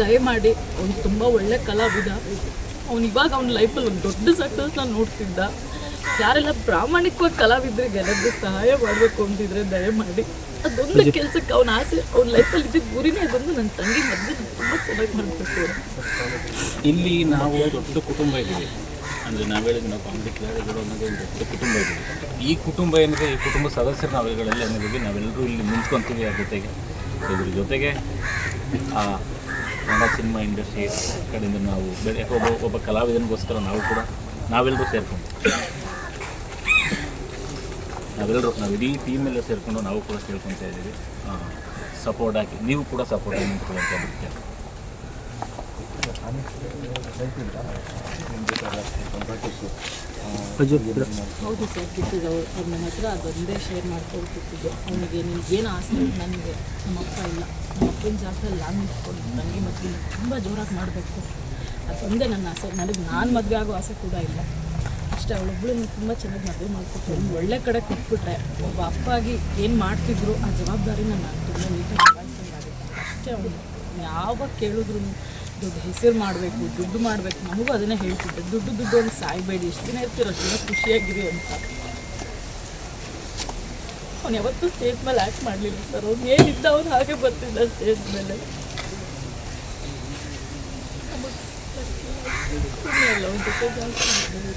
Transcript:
ದಯಮಾಡಿ ಅವನು ತುಂಬ ಒಳ್ಳೆ ಕಲಾವಿದ. ಅವ್ನು ಇವಾಗ ಅವ್ನ ಲೈಫಲ್ಲಿ ಒಂದು ದೊಡ್ಡ ಸಕ್ಸಸ್ನ ನೋಡ್ತಿದ್ದ. ಯಾರೆಲ್ಲ ಪ್ರಾಮಾಣಿಕವಾಗಿ ಕಲಾವಿದ್ರೆ ಎಲ್ಲರಿಗೂ ಸಹಾಯ ಮಾಡಬೇಕು ಅಂತಿದ್ರೆ ದಯಮಾಡಿ. ಅದೊಂದು ಕೆಲಸಕ್ಕೆ ಅವನ ಆಸೆ ಅವ್ನ ಲೈಫಲ್ಲಿ ಇದ್ದಿದ್ದು ಗುರಿನೇ ಅದೊಂದು. ನನ್ನ ತಂಗಿ ಮದುವೆ ತುಂಬ ಚೆನ್ನಾಗಿ ಮಾಡಬೇಕು ಇಲ್ಲಿ ನಾವು ದೊಡ್ಡ ಕುಟುಂಬ ಇದ್ದೀವಿ. ಅಂದರೆ ನಾವು ಹೇಳಿದ್ವಿ ನಾವು ಕಾಮಿಡಿ ಕ್ಲಾರಿಗಳು ಅನ್ನೋದು ಒಂದು ದೊಡ್ಡ ಕುಟುಂಬ ಇದೆ ಈ ಕುಟುಂಬ ಏನಿದೆ ಈ ಕುಟುಂಬ ಸದಸ್ಯರು ನಾವುಗಳಲ್ಲಿ ಏನಿದ್ದೀವಿ ನಾವೆಲ್ಲರೂ ಇಲ್ಲಿ ನಿಂತ್ಕೊತೀವಿ ಅದ್ರ ಜೊತೆಗೆ. ಇದ್ರ ಜೊತೆಗೆ ಆ ಕನ್ನಡ ಸಿನಿಮಾ ಇಂಡಸ್ಟ್ರಿ ಕಡೆಯಿಂದ ನಾವು ಬೆಳೆ ಒಬ್ಬ ಒಬ್ಬ ಕಲಾವಿದನಿಗೋಸ್ಕರ ನಾವು ಕೂಡ ನಾವೆಲ್ಲರೂ ಸೇರ್ಕೊಂಡು. ನಾವೆಲ್ಲರೂ ನಾವು ಇಡೀ ಟೀಮ್ ಎಲ್ಲ ಸೇರಿಕೊಂಡು ನಾವು ಕೂಡ ಸೇರ್ಕೊತಾ ಇದ್ದೀವಿ. ಸಪೋರ್ಟ್ ಹಾಕಿ ನೀವು ಕೂಡ ಸಪೋರ್ಟ್ ಆಗಿ ನಿಂತ್ಕೊಳ್ಳುವಂಥ ಮುಖ್ಯ ಹೌದು ಸರ್ ಬಿಟ್ಟಿದ್ದು ಅವ್ರು ಅವ್ರು ನನ್ನ ಹತ್ರ ಅದೊಂದೇ ಶೇರ್ ಮಾಡ್ಕೊಂಡು ಮಾಡ್ಕೊಳ್ತಿದ್ದು ಅವನಿಗೆ ಏನು ಆಸೆ ನನಗೆ ನಮ್ಮ ಅಪ್ಪ ಇಲ್ಲ. ಅಪ್ಪನ ಜಾಗದಲ್ಲಿ ನಾನು ನಿಂತ್ಕೊಂಡು ತಂಗಿ ಮದುವೆ ತುಂಬ ಜೋರಾಗಿ ಮಾಡಬೇಕು. ಅದೊಂದೇ ನನ್ನ ಆಸೆ. ನನಗೆ ನಾನು ಮದುವೆ ಆಗೋ ಆಸೆ ಕೂಡ ಇಲ್ಲ. ಅಷ್ಟೇ ಅವಳೊಬ್ಬಳನ್ನು ತುಂಬ ಚೆನ್ನಾಗಿ ಮದುವೆ ಮಾಡ್ಕೊಟ್ಟು ಒಳ್ಳೆ ಕಡೆ ಕೊಟ್ಬಿಟ್ರೆ, ಒಬ್ಬ ಅಪ್ಪ ಆಗಿ ಏನು ಮಾಡ್ತಿದ್ರು, ಆ ಜವಾಬ್ದಾರಿನ ನಾನು ತುಂಬ ನೀಟಾಗಿ ನಿಭಾಯಿಸ್ಕೊಂಡಾಗುತ್ತೆ ಅಷ್ಟೇ ಅವಳು. ಯಾವಾಗ ಕೇಳಿದ್ರು ದುಡ್ಡು ಹೆಸರು ಮಾಡಬೇಕು, ದುಡ್ಡು ಮಾಡಬೇಕು. ನಮಗೂ ಅದನ್ನೇ ಹೇಳ್ತಿದ್ದೆ. ದುಡ್ಡು ದುಡ್ಡು ಒಂದು ಸಾಯ್ಬೇಡಿ. ಎಷ್ಟು ದಿನ ಇರ್ತೀರೋ ಅಷ್ಟು ಖುಷಿಯಾಗಿರಿ ಅಂತ. ಅವ್ನು ಯಾವತ್ತೂ ಸ್ಟೇಜ್ ಮೇಲೆ ಆ್ಯಕ್ಟ್ ಮಾಡಲಿಲ್ಲ ಸರ್ ಅವ್ನು ಏನಿದ್ದ ಅವ್ನು ಹಾಗೆ ಬರ್ತಿದ್ದ ಸ್ಟೇಜ್ ಮೇಲೆ ನಮಗೆ ಪುಣ್ಯ ಅಲ್ಲ ಅವ್ನ ಜೊತೆ ಜಾಸ್ತಿ ಮಾತಾಡೋದು.